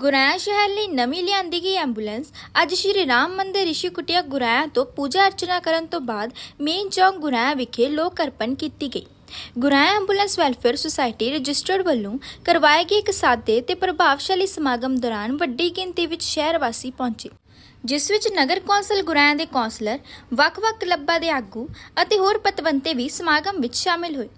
ਗੁਰਾਇਆ ਸ਼ਹਿਰ ਲਈ ਨਵੀਂ ਲਿਆਂਦੀ ਗਈ ਐਂਬੂਲੈਂਸ। ਅੱਜ ਸ਼੍ਰੀ ਰਾਮ ਮੰਦਿਰ ਰਿਸ਼ੀ ਕੁਟੀਆ ਗੁਰਾਇਆ ਤੋਂ ਪੂਜਾ ਅਰਚਨਾ ਕਰਨ ਤੋਂ ਬਾਅਦ ਮੇਨ ਚੌਂਕ ਗੁਰਾਇਆ ਵਿਖੇ ਲੋਕ ਅਰਪਣ ਕੀਤੀ ਗਈ। Guraya ambulance welfare society registered ਵੱਲੋਂ ਕਰਵਾਏ ਗਏ ਇੱਕ ਸਾਦੇ ਤੇ ਪ੍ਰਭਾਵਸ਼ਾਲੀ ਸਮਾਗਮ ਦੌਰਾਨ ਵੱਡੀ ਗਿਣਤੀ ਵਿੱਚ ਸ਼ਹਿਰ ਵਾਸੀ ਪਹੁੰਚੇ, ਜਿਸ ਵਿੱਚ ਨਗਰ ਕੌਂਸਲ ਗੁਰਾਇਆ ਦੇ ਕੌਂਸਲਰ, ਵੱਖ-ਵੱਖ ਕਲੱਬਾਂ ਦੇ ਆਗੂ ਅਤੇ ਹੋਰ ਪਤਵੰਤੇ ਵੀ ਸਮਾਗਮ ਵਿੱਚ ਸ਼ਾਮਿਲ ਹੋਏ।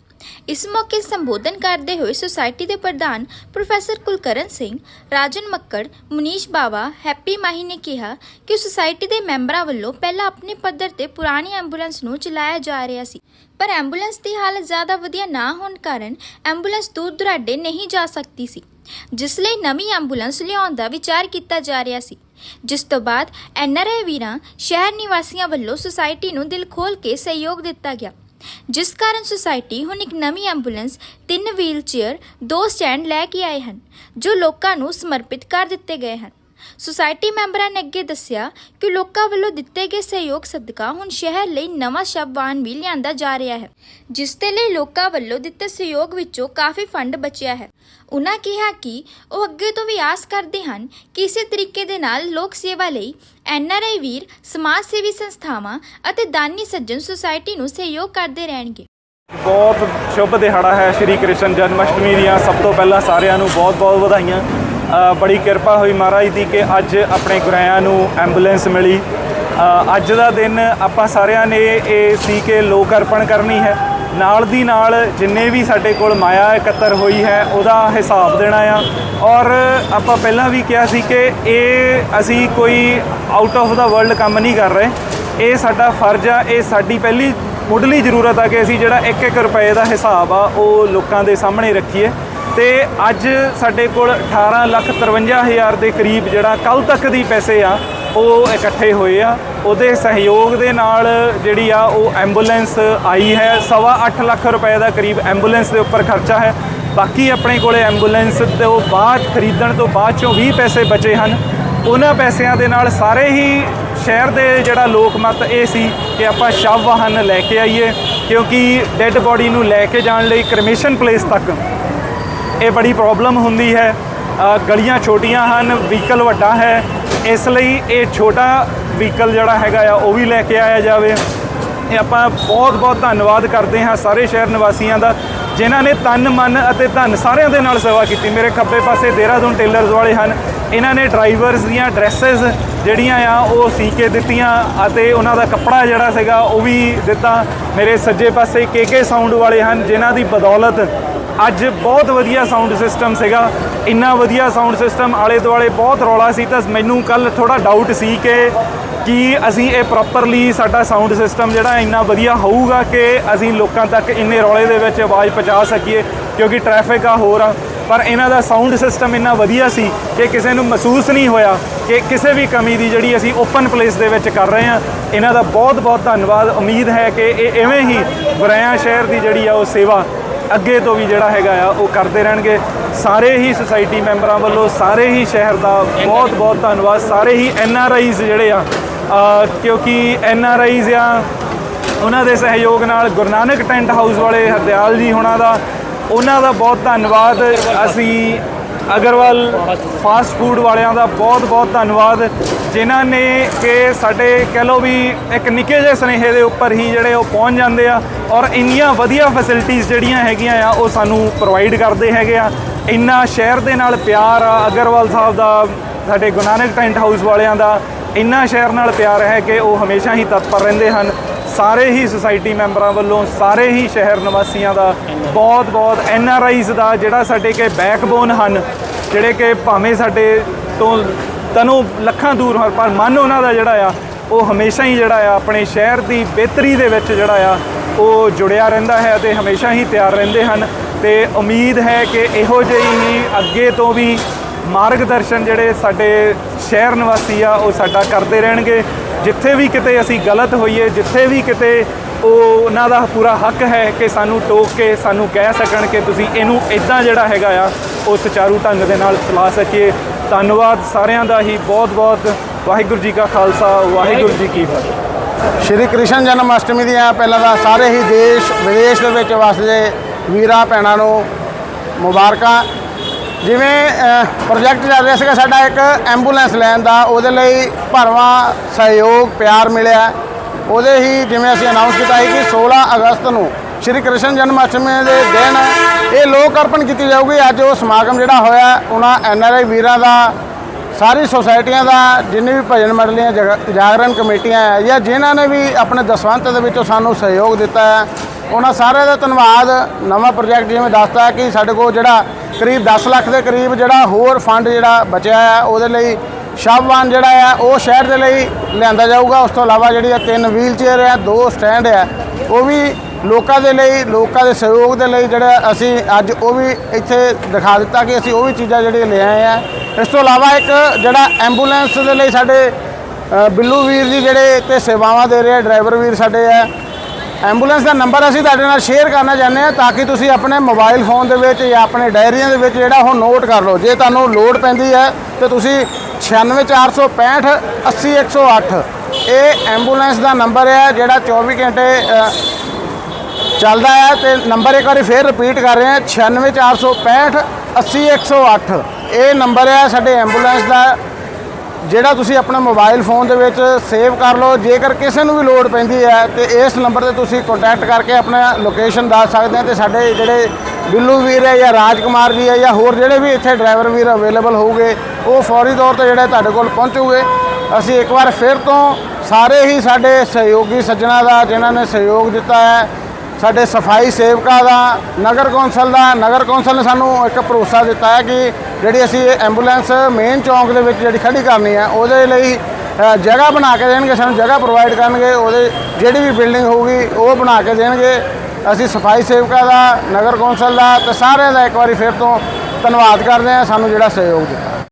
ਇਸ ਮੌਕੇ ਸੰਬੋਧਨ ਕਰਦੇ ਹੋਏ ਸੁਸਾਇਟੀ ਦੇ ਪ੍ਰਧਾਨ ਪ੍ਰੋਫੈਸਰ ਕੁਲਕਰਨ ਸਿੰਘ, ਰਾਜਨ ਮੱਕੜ, ਮੁਨੀਸ਼ ਬਾਵਾ, ਹੈਪੀ ਮਾਹੀ ਨੇ ਕਿਹਾ ਕਿ ਸੁਸਾਇਟੀ ਦੇ ਮੈਂਬਰਾਂ ਵੱਲੋਂ ਪਹਿਲਾਂ ਆਪਣੇ ਪੱਧਰ ਤੇ ਪੁਰਾਣੀ ਐਂਬੂਲੈਂਸ ਨੂੰ ਚਲਾਇਆ ਜਾ ਰਿਹਾ ਸੀ, ਪਰ ਐਂਬੂਲੈਂਸ ਦੀ ਹਾਲਤ ਜ਼ਿਆਦਾ ਵਧੀਆ ਨਾ ਹੋਣ ਕਾਰਨ ਐਂਬੂਲੈਂਸ ਦੂਰ ਦੁਰਾਡੇ ਨਹੀਂ ਜਾ ਸਕਦੀ ਸੀ, ਜਿਸ ਲਈ ਨਵੀਂ ਐਂਬੂਲੈਂਸ ਲਿਆਉਣ ਦਾ ਵਿਚਾਰ ਕੀਤਾ ਜਾ ਰਿਹਾ ਸੀ। ਜਿਸ ਤੋਂ ਬਾਅਦ ਐਨਆਰਆਈ ਵੀਰਾਂ, ਸ਼ਹਿਰ ਨਿਵਾਸੀਆਂ ਵੱਲੋਂ ਸੁਸਾਇਟੀ ਨੂੰ ਦਿਲ ਖੋਲ ਕੇ ਸਹਿਯੋਗ ਦਿੱਤਾ ਗਿਆ। ਜਿਸ ਕਾਰਨ ਸੁਸਾਇਟੀ ਹੁਣ ਇੱਕ ਨਵੀਂ ਐਂਬੂਲੈਂਸ, ਤਿੰਨ ਵੀਲ ਚੇਅਰ ਦੋ ਸਟੈਂਡ ਲੈ ਕੇ ਆਏ ਹਨ, ਜੋ ਲੋਕਾਂ ਨੂੰ ਸਮਰਪਿਤ ਕਰ ਦਿੱਤੇ ਗਏ ਹਨ। ਸੁਸਾਇਟੀ ਮੈਂਬਰਾਂ ਨੇ ਅੱਗੇ ਦੱਸਿਆ ਕਿ ਲੋਕਾਂ ਵੱਲੋਂ ਦਿੱਤੇ ਗਏ ਸਹਿਯੋਗ ਸਦਕਾ ਹੁਣ ਸ਼ਹਿਰ ਲਈ ਨਵਾਂ ਸ਼ਬ ਵਾਹਨ ਵੀ ਲਿਆਂਦਾ ਜਾ ਰਿਹਾ ਹੈ, ਜਿਸ ਦੇ ਲਈ ਲੋਕਾਂ ਵੱਲੋਂ ਦਿੱਤੇ ਸਹਿਯੋਗ ਵਿੱਚੋਂ ਕਾਫੀ ਫੰਡ ਬਚਿਆ ਹੈ। ਉਨ੍ਹਾਂ ਕਿਹਾ ਕਿ ਉਹ ਅੱਗੇ ਤੋਂ ਵੀ ਆਸ ਕਰਦੇ ਹਨ ਕਿ ਇਸੇ ਤਰੀਕੇ ਦੇ ਨਾਲ ਲੋਕ ਸੇਵਾ ਲਈ ਐਨਆਰਆਈ ਵੀਰ, ਸਮਾਜ ਸੇਵੀ ਸੰਸਥਾਵਾਂ ਅਤੇ ਦਾਨੀ ਸੱਜਣ ਸੁਸਾਇਟੀ ਨੂੰ ਸਹਿਯੋਗ ਕਰਦੇ ਰਹਿਣਗੇ। ਬਹੁਤ ਸ਼ੁਭ ਦਿਹਾੜਾ ਹੈ ਸ਼੍ਰੀ ਕ੍ਰਿਸ਼ਨ ਜਨਮ ਅਸ਼ਟਮੀ ਦੀਆਂ। ਸਭ ਤੋਂ ਪਹਿਲਾਂ ਸਾਰਿਆਂ ਨੂੰ ਬਹੁਤ-ਬਹੁਤ ਵਧਾਈਆਂ। ਬੜੀ ਕਿਰਪਾ ਹੋਈ ਮਹਾਰਾਜ ਦੀ ਕਿ ਅੱਜ ਆਪਣੇ ਗੁਰਾਇਆਂ ਨੂੰ ਐਂਬੂਲੈਂਸ ਮਿਲੀ। ਅੱਜ ਦਾ ਦਿਨ ਆਪਾਂ ਸਾਰਿਆਂ ਨੇ ਇਹ ਸੀ ਕਿ ਲੋਕ ਅਰਪਣ ਕਰਨੀ ਹੈ। ਨਾਲ ਦੀ ਨਾਲ ਜਿੰਨੇ ਵੀ ਸਾਡੇ ਕੋਲ ਮਾਇਆ ਇਕੱਤਰ ਹੋਈ ਹੈ, ਉਹਦਾ ਹਿਸਾਬ ਦੇਣਾ ਆ। ਔਰ ਆਪਾਂ ਪਹਿਲਾਂ ਵੀ ਕਿਹਾ ਸੀ ਕਿ ਇਹ ਅਸੀਂ ਕੋਈ ਆਊਟ ਆਫ ਦਾ ਵਰਲਡ ਕੰਮ ਨਹੀਂ ਕਰ ਰਹੇ। ਇਹ ਸਾਡਾ ਫਰਜ਼ ਆ, ਇਹ ਸਾਡੀ ਪਹਿਲੀ ਮੁੱਢਲੀ ਜ਼ਰੂਰਤ ਆ ਕਿ ਅਸੀਂ ਜਿਹੜਾ 1-1 ਰੁਪਏ ਦਾ ਹਿਸਾਬ ਆ, ਉਹ ਲੋਕਾਂ ਦੇ ਸਾਹਮਣੇ ਰੱਖੀਏ। ਤੇ ਅੱਜ ਸਾਡੇ ਕੋਲ 18 ਲੱਖ 53 ਹਜ਼ਾਰ ਦੇ ਕਰੀਬ ਜਿਹੜਾ ਕੱਲ ਤੱਕ ਦੀ ਪੈਸੇ ਆ, ਉਹ ਇਕੱਠੇ ਹੋਏ ਆ। ਉਹਦੇ ਸਹਿਯੋਗ ਦੇ ਨਾਲ ਜਿਹੜੀ ਆ, ਉਹ ਐਂਬੂਲੈਂਸ ਆਈ ਹੈ। ਸਵਾ ਅੱਠ ਲੱਖ ਰੁਪਏ ਦਾ ਕਰੀਬ ਐਂਬੂਲੈਂਸ ਦੇ ਉੱਪਰ ਖਰਚਾ ਹੈ। ਬਾਕੀ ਆਪਣੇ ਕੋਲੇ ਐਂਬੂਲੈਂਸ ਤੋਂ ਬਾਅਦ, ਖਰੀਦਣ ਤੋਂ ਬਾਅਦ ਚੋਂ 20 ਪੈਸੇ ਬਚੇ ਹਨ। ਉਹਨਾਂ ਪੈਸਿਆਂ ਦੇ ਨਾਲ ਸਾਰੇ ਹੀ ਸ਼ਹਿਰ ਦੇ ਜਿਹੜਾ ਲੋਕ ਮਤ ਇਹ ਸੀ ਕਿ ਆਪਾਂ ਸ਼ਵ ਵਾਹਨ ਲੈ ਕੇ ਆਈਏ, ਕਿਉਂਕਿ ਡੈੱਡ ਬੋਡੀ ਨੂੰ ਲੈ ਕੇ ਜਾਣ ਲਈ ਕਰਮੇਸ਼ਨ ਪਲੇਸ ਤੱਕ ਇਹ ਬੜੀ ਪ੍ਰੋਬਲਮ ਹੁੰਦੀ ਹੈ। ਗਲੀਆਂ ਛੋਟੀਆਂ ਹਨ ਵਹੀਕਲ ਵੱਡਾ ਹੈ। ਇਸ ਲਈ ਇਹ ਛੋਟਾ ਵਹੀਕਲ ਜਿਹੜਾ ਹੈਗਾ ਆ, ਉਹ ਵੀ ਲੈ ਕੇ ਆਇਆ ਜਾਵੇ। ਇਹ ਆਪਾਂ ਬਹੁਤ ਬਹੁਤ ਧੰਨਵਾਦ ਕਰਦੇ ਹਾਂ ਸਾਰੇ ਸ਼ਹਿਰ ਨਿਵਾਸੀਆਂ ਦਾ, ਜਿਨ੍ਹਾਂ ਨੇ ਤਨ ਮਨ ਅਤੇ ਧਨ ਸਾਰਿਆਂ ਦੇ ਨਾਲ ਸੇਵਾ ਕੀਤੀ। ਮੇਰੇ ਖੱਬੇ ਪਾਸੇ ਦੇਹਰਾਦੂਨ ਟੇਲਰਸ ਵਾਲੇ ਹਨ। ਇਹਨਾਂ ਨੇ ਡਰਾਈਵਰਸ ਦੀਆਂ ਡਰੈਸਸ ਜਿਹੜੀਆਂ ਆ, ਉਹ ਸੀ ਕੇ ਦਿੱਤੀਆਂ ਅਤੇ ਉਹਨਾਂ ਦਾ ਕੱਪੜਾ ਜਿਹੜਾ ਸੀਗਾ, ਉਹ ਵੀ ਦਿੱਤਾ। ਮੇਰੇ ਸੱਜੇ ਪਾਸੇ ਕੇਕੇ ਸਾਊਂਡ ਵਾਲੇ ਹਨ, ਜਿਨ੍ਹਾਂ ਦੀ ਬਦੌਲਤ ਅੱਜ ਬਹੁਤ ਵਧੀਆ ਸਾਊਂਡ ਸਿਸਟਮ ਸੀਗਾ। ਇੰਨਾ ਵਧੀਆ ਸਾਊਂਡ ਸਿਸਟਮ ਆਲੇ ਦੁਆਲੇ ਬਹੁਤ ਰੌਲਾ ਸੀ ਤਾਂ ਮੈਨੂੰ ਕੱਲ ਥੋੜਾ ਡਾਊਟ ਸੀ ਕਿ ਕਿ ਅਸੀਂ ਇਹ ਪ੍ਰੋਪਰਲੀ ਸਾਡਾ ਸਾਊਂਡ ਸਿਸਟਮ ਜਿਹੜਾ ਇੰਨਾ ਵਧੀਆ ਹੋਊਗਾ ਕਿ ਅਸੀਂ ਲੋਕਾਂ ਤੱਕ ਇੰਨੇ ਰੌਲੇ ਦੇ ਵਿੱਚ ਆਵਾਜ਼ ਪਹੁੰਚਾ ਸਕੀਏ, ਕਿਉਂਕਿ ਟ੍ਰੈਫਿਕ ਆ ਹੋਰ ਆ। ਪਰ ਇਹਨਾਂ ਦਾ ਸਾਊਂਡ ਸਿਸਟਮ ਇੰਨਾ ਵਧੀਆ ਸੀ ਕਿ ਕਿਸੇ ਨੂੰ ਮਹਿਸੂਸ ਨਹੀਂ ਹੋਇਆ ਕਿ ਕਿਸੇ ਵੀ ਕਮੀ ਦੀ ਜਿਹੜੀ ਅਸੀਂ ਓਪਨ ਪਲੇਸ ਦੇ ਵਿੱਚ ਕਰ ਰਹੇ ਹਾਂ। ਇਹਨਾਂ ਦਾ ਬਹੁਤ ਬਹੁਤ ਧੰਨਵਾਦ। ਉਮੀਦ ਹੈ ਕਿ ਇਹ ਐਵੇਂ ਹੀ ਗੁਰਾਇਆ ਸ਼ਹਿਰ ਦੀ ਜਿਹੜੀ ਆ ਉਹ ਸੇਵਾ ਅੱਗੇ ਤੋਂ ਵੀ ਜਿਹੜਾ ਹੈਗਾ ਆ, ਉਹ ਕਰਦੇ ਰਹਿਣਗੇ। ਸਾਰੇ ਹੀ ਸੁਸਾਇਟੀ ਮੈਂਬਰਾਂ ਵੱਲੋਂ, ਸਾਰੇ ਹੀ ਸ਼ਹਿਰ ਦਾ ਬਹੁਤ ਬਹੁਤ ਧੰਨਵਾਦ। ਸਾਰੇ ਹੀ ਐਨ ਆਰ ਆਈਜ਼ ਜਿਹੜੇ ਆ ਕਿਉਂਕਿ ਐਨ ਆਰ ਆਈਜ਼ ਆ, ਉਹਨਾਂ ਦੇ ਸਹਿਯੋਗ ਨਾਲ ਗੁਰੂ ਨਾਨਕ ਟੈਂਟ ਹਾਊਸ ਵਾਲੇ ਹਰਦਿਆਲ ਜੀ ਹੁਣਾਂ ਦਾ, ਉਹਨਾਂ ਦਾ ਬਹੁਤ ਧੰਨਵਾਦ। ਅਸੀਂ ਅਗਰਵਾਲ ਫਾਸਟ ਫੂਡ ਵਾਲਿਆਂ ਦਾ ਬਹੁਤ ਬਹੁਤ ਧੰਨਵਾਦ। ਜਿਨ੍ਹਾਂ ਨੇ ਕਿ ਸਾਡੇ ਕਹਿ ਲਓ ਵੀ ਇੱਕ ਨਿੱਕੇ ਜਿਹੇ ਸਨੇਹੇ ਦੇ ਉੱਪਰ ਹੀ ਜਿਹੜੇ ਉਹ ਪਹੁੰਚ ਜਾਂਦੇ ਆ ਔਰ ਇੰਨੀਆਂ ਵਧੀਆ ਫੈਸਿਲਿਟੀਆਂ ਜਿਹੜੀਆਂ ਹੈਗੀਆਂ ਆ, ਉਹ ਸਾਨੂੰ ਪ੍ਰੋਵਾਈਡ ਕਰਦੇ ਹੈਗੇ ਆ। ਇੰਨਾ ਸ਼ਹਿਰ ਦੇ ਨਾਲ ਪਿਆਰ ਆ, ਅਗਰਵਾਲ ਸਾਹਿਬ ਦਾ, ਸਾਡੇ ਗੁਰੂ ਨਾਨਕ ਟੈਂਟ ਹਾਊਸ ਵਾਲਿਆਂ ਦਾ, ਇੰਨਾ ਸ਼ਹਿਰ ਨਾਲ ਪਿਆਰ ਹੈ ਕਿ ਉਹ ਹਮੇਸ਼ਾ ਹੀ ਤਤਪਰ ਰਹਿੰਦੇ ਹਨ। ਸਾਰੇ ਹੀ ਸੁਸਾਇਟੀ ਮੈਂਬਰਾਂ ਵੱਲੋਂ, ਸਾਰੇ ਹੀ ਸ਼ਹਿਰ ਨਿਵਾਸੀਆਂ ਦਾ ਬਹੁਤ ਬਹੁਤ ਐਨ ਆਰ ਆਈਜ਼ ਦਾ ਜਿਹੜਾ ਸਾਡੇ ਕੇ ਬੈਕਬੋਨ ਹਨ, ਜਿਹੜੇ ਕਿ ਭਾਵੇਂ ਸਾਡੇ ਤੋਂ ਤਨੋਂ ਲੱਖਾਂ ਦੂਰ ਹਨ ਪਰ ਮਨ ਉਹਨਾਂ ਦਾ ਜਿਹੜਾ ਆ, ਉਹ ਹਮੇਸ਼ਾ ਹੀ ਜਿਹੜਾ ਆ, ਆਪਣੇ ਸ਼ਹਿਰ ਦੀ ਬਿਹਤਰੀ ਦੇ ਵਿੱਚ ਜਿਹੜਾ ਆ, ਉਹ ਜੁੜਿਆ ਰਹਿੰਦਾ ਹੈ ਅਤੇ ਹਮੇਸ਼ਾ ਹੀ ਤਿਆਰ ਰਹਿੰਦੇ ਹਨ। ਤੇ ਉਮੀਦ ਹੈ ਕਿ ਇਹੋ ਜਿਹੀ ਹੀ ਅੱਗੇ ਤੋਂ ਵੀ ਮਾਰਗਦਰਸ਼ਨ ਜਿਹੜੇ ਸਾਡੇ ਸ਼ਹਿਰ ਨਿਵਾਸੀ ਆ, ਉਹ ਸਾਡਾ ਕਰਦੇ ਰਹਿਣਗੇ। ਜਿੱਥੇ ਵੀ ਕਿਤੇ ਅਸੀਂ ਗਲਤ ਹੋਈਏ, ਜਿੱਥੇ ਵੀ ਕਿਤੇ ਉਹ ਉਹਨਾਂ ਦਾ ਪੂਰਾ ਹੱਕ ਹੈ ਕਿ ਸਾਨੂੰ ਟੋਕ ਕੇ, ਸਾਨੂੰ ਕਹਿ ਸਕਣ ਕਿ ਤੁਸੀਂ ਇਹਨੂੰ ਇਦਾਂ ਜਿਹੜਾ ਹੈਗਾ ਆ ਉਹ ਸੁਚਾਰੂ ਢੰਗ ਦੇ ਨਾਲ ਚਲਾ ਸਕੀਏ। ਧੰਨਵਾਦ ਸਾਰਿਆਂ ਦਾ ਹੀ ਬਹੁਤ ਬਹੁਤ ਵਾਹਿਗੁਰੂ ਜੀ ਕਾ ਖਾਲਸਾ, ਵਾਹਿਗੁਰੂ ਜੀ ਕੀ ਫਤਿਹ। ਸ਼੍ਰੀ ਕ੍ਰਿਸ਼ਨ ਜਨਮ ਅਸ਼ਟਮੀ ਦੀਆਂ ਪਹਿਲਾਂ ਤਾਂ ਸਾਰੇ ਹੀ ਦੇਸ਼ ਵਿਦੇਸ਼ ਦੇ ਵਿੱਚ ਵਸਦੇ ਵੀਰਾਂ ਭੈਣਾਂ ਨੂੰ ਮੁਬਾਰਕਾਂ। ਜਿਵੇਂ ਪ੍ਰੋਜੈਕਟ ਚੱਲ ਰਿਹਾ ਸੀਗਾ ਸਾਡਾ ਇੱਕ ਐਂਬੂਲੈਂਸ ਲੈਣ ਦਾ, ਉਹਦੇ ਲਈ ਭਰਵਾਂ ਸਹਿਯੋਗ, ਪਿਆਰ ਮਿਲਿਆ। ਉਹਦੇ ਹੀ ਜਿਵੇਂ ਅਸੀਂ ਅਨਾਉਂਸ ਕੀਤਾ ਸੀ ਕਿ 16 ਅਗਸਤ ਨੂੰ ਸ਼੍ਰੀ ਕ੍ਰਿਸ਼ਨ ਜਨਮ ਅਸ਼ਟਮੀ ਦੇ ਦਿਨ ਇਹ ਲੋਕ ਅਰਪਣ ਕੀਤੀ ਜਾਊਗੀ। ਅੱਜ ਉਹ ਸਮਾਗਮ ਜਿਹੜਾ ਹੋਇਆ, ਉਹਨਾਂ ਐੱਨ ਆਰ ਆਈ ਵੀਰਾਂ ਦਾ, ਸਾਰੀ ਸੁਸਾਇਟੀਆਂ ਦਾ, ਜਿੰਨੇ ਵੀ ਭਜਨ ਮੰਡਲੀਆਂ, ਜਗ- ਜਾਗਰਣ ਕਮੇਟੀਆਂ ਹੈ ਜਾਂ ਜਿਨ੍ਹਾਂ ਨੇ ਵੀ ਆਪਣੇ ਦਸਵੰਤ ਦੇ ਵਿੱਚੋਂ ਸਾਨੂੰ ਸਹਿਯੋਗ ਦਿੱਤਾ ਹੈ, ਉਹਨਾਂ ਸਾਰਿਆਂ ਦਾ ਧੰਨਵਾਦ। ਨਵਾਂ ਪ੍ਰੋਜੈਕਟ ਜਿਵੇਂ ਦੱਸਤਾ ਕਿ ਸਾਡੇ ਕੋਲ ਜਿਹੜਾ ਕਰੀਬ 10 ਲੱਖ ਦੇ ਕਰੀਬ ਜਿਹੜਾ ਹੋਰ ਫੰਡ ਜਿਹੜਾ ਬਚਿਆ ਹੈ ਉਹਦੇ ਲਈ ਸ਼ਬਵਾਨ ਜਿਹੜਾ ਹੈ ਉਹ ਸ਼ਹਿਰ ਦੇ ਲਈ ਲਿਆਂਦਾ ਜਾਊਗਾ। ਉਸ ਤੋਂ ਇਲਾਵਾ ਜਿਹੜੀ ਇਹ ਤਿੰਨ ਵੀਲ ਚੇਅਰ ਹੈ ਦੋ ਸਟੈਂਡ ਹੈ ਉਹ ਵੀ ਲੋਕਾਂ ਦੇ ਲਈ, ਲੋਕਾਂ ਦੇ ਸਹਿਯੋਗ ਦੇ ਲਈ ਜਿਹੜਾ ਅਸੀਂ ਅੱਜ ਉਹ ਵੀ ਇੱਥੇ ਦਿਖਾ ਦਿੱਤਾ ਕਿ ਅਸੀਂ ਉਹ ਵੀ ਚੀਜ਼ਾਂ ਜਿਹੜੀਆਂ ਲੈ ਆਏ ਆ। ਇਸ ਤੋਂ ਇਲਾਵਾ ਇੱਕ ਜਿਹੜਾ ਐਂਬੂਲੈਂਸ ਦੇ ਲਈ ਸਾਡੇ ਬਿੱਲੂ ਵੀਰ ਜੀ ਜਿਹੜੇ ਇੱਥੇ ਸੇਵਾਵਾਂ ਦੇ ਰਹੇ ਆ, ਡਰਾਈਵਰ ਵੀਰ ਸਾਡੇ ਆ। ਐਂਬੂਲੈਂਸ ਦਾ ਨੰਬਰ ਅਸੀਂ ਤੁਹਾਡੇ ਨਾਲ ਸ਼ੇਅਰ ਕਰਨਾ ਚਾਹੁੰਦੇ ਹਾਂ ਤਾਂ ਕਿ ਤੁਸੀਂ ਆਪਣੇ ਮੋਬਾਈਲ ਫੋਨ ਦੇ ਵਿੱਚ ਜਾਂ ਆਪਣੇ ਡਾਇਰੀਆਂ ਦੇ ਵਿੱਚ ਜਿਹੜਾ ਉਹ ਨੋਟ ਕਰ ਲਓ। ਜੇ ਤੁਹਾਨੂੰ ਲੋੜ ਪੈਂਦੀ ਹੈ ਤੇ ਤੁਸੀਂ 96465 80108 ਇਹ ਐਂਬੂਲੈਂਸ ਦਾ ਨੰਬਰ ਹੈ ਜਿਹੜਾ 24 ਘੰਟੇ ਚੱਲਦਾ ਹੈ ਤੇ ਨੰਬਰ ਇੱਕ ਵਾਰੀ ਫੇਰ ਰਿਪੀਟ ਕਰ ਰਹੇ ਹਾਂ 96465 80108 ਇਹ ਨੰਬਰ ਹੈ ਸਾਡੇ ਐਂਬੂਲੈਂਸ ਦਾ, ਜਿਹੜਾ ਤੁਸੀਂ ਆਪਣੇ ਮੋਬਾਈਲ ਫੋਨ ਦੇ ਵਿੱਚ ਸੇਵ ਕਰ ਲਓ, ਜੇਕਰ ਕਿਸੇ ਨੂੰ ਵੀ ਲੋੜ ਪੈਂਦੀ ਹੈ ਤੇ ਇਸ ਨੰਬਰ ਤੇ ਤੁਸੀਂ ਕੰਟੈਕਟ ਕਰਕੇ ਆਪਣਾ ਲੋਕੇਸ਼ਨ ਦੱਸ ਸਕਦੇ ਹੋ ਤੇ ਸਾਡੇ ਜਿਹੜੇ ਬਿੱਲੂ ਵੀਰ ਹੈ ਜਾਂ ਰਾਜਕੁਮਾਰ ਜੀ ਹੈ ਜਾਂ ਹੋਰ ਜਿਹੜੇ ਵੀ ਇੱਥੇ ਡਰਾਈਵਰ ਵੀਰ ਅਵੇਲੇਬਲ ਹੋਊਗੇ, ਉਹ ਫੌਰੀ ਤੌਰ ਤੇ ਜਿਹੜੇ ਤੁਹਾਡੇ ਕੋਲ ਪਹੁੰਚੂਗੇ। ਅਸੀਂ ਇੱਕ ਵਾਰ ਫਿਰ ਤੋਂ ਸਾਰੇ ਹੀ ਸਾਡੇ ਸਹਿਯੋਗੀ ਸੱਜਣਾ ਦਾ, ਜਿਨ੍ਹਾਂ ਨੇ ਸਹਿਯੋਗ ਦਿੱਤਾ ਹੈ ਸਾਡੇ ਸਫ਼ਾਈ ਸੇਵਕਾਂ ਦਾ, ਨਗਰ ਕੌਂਸਲ ਦਾ, ਨਗਰ ਕੌਂਸਲ ਨੇ ਸਾਨੂੰ ਇੱਕ ਭਰੋਸਾ ਦਿੱਤਾ ਹੈ ਕਿ ਜਿਹੜੀ ਅਸੀਂ ਐਂਬੂਲੈਂਸ ਮੇਨ ਚੌਂਕ ਦੇ ਵਿੱਚ ਜਿਹੜੀ ਖੜੀ ਕਰਨੀ ਹੈ, ਉਹਦੇ ਲਈ ਜਗ੍ਹਾ ਬਣਾ ਕੇ ਦੇਣਗੇ, ਸਾਨੂੰ ਜਗ੍ਹਾ ਪ੍ਰੋਵਾਈਡ ਕਰਨਗੇ, ਉਹਦੇ ਜਿਹੜੀ ਵੀ ਬਿਲਡਿੰਗ ਹੋਊਗੀ, ਉਹ ਬਣਾ ਕੇ ਦੇਣਗੇ। ਅਸੀਂ ਸਫ਼ਾਈ ਸੇਵਕਾਂ ਦਾ, ਨਗਰ ਕੌਂਸਲ ਦਾ ਤੇ ਸਾਰਿਆਂ ਦਾ ਇੱਕ ਵਾਰੀ ਫਿਰ ਤੋਂ ਧੰਨਵਾਦ ਕਰਦੇ ਹਾਂ, ਸਾਨੂੰ ਜਿਹੜਾ ਸਹਿਯੋਗ ਦਿੱਤਾ।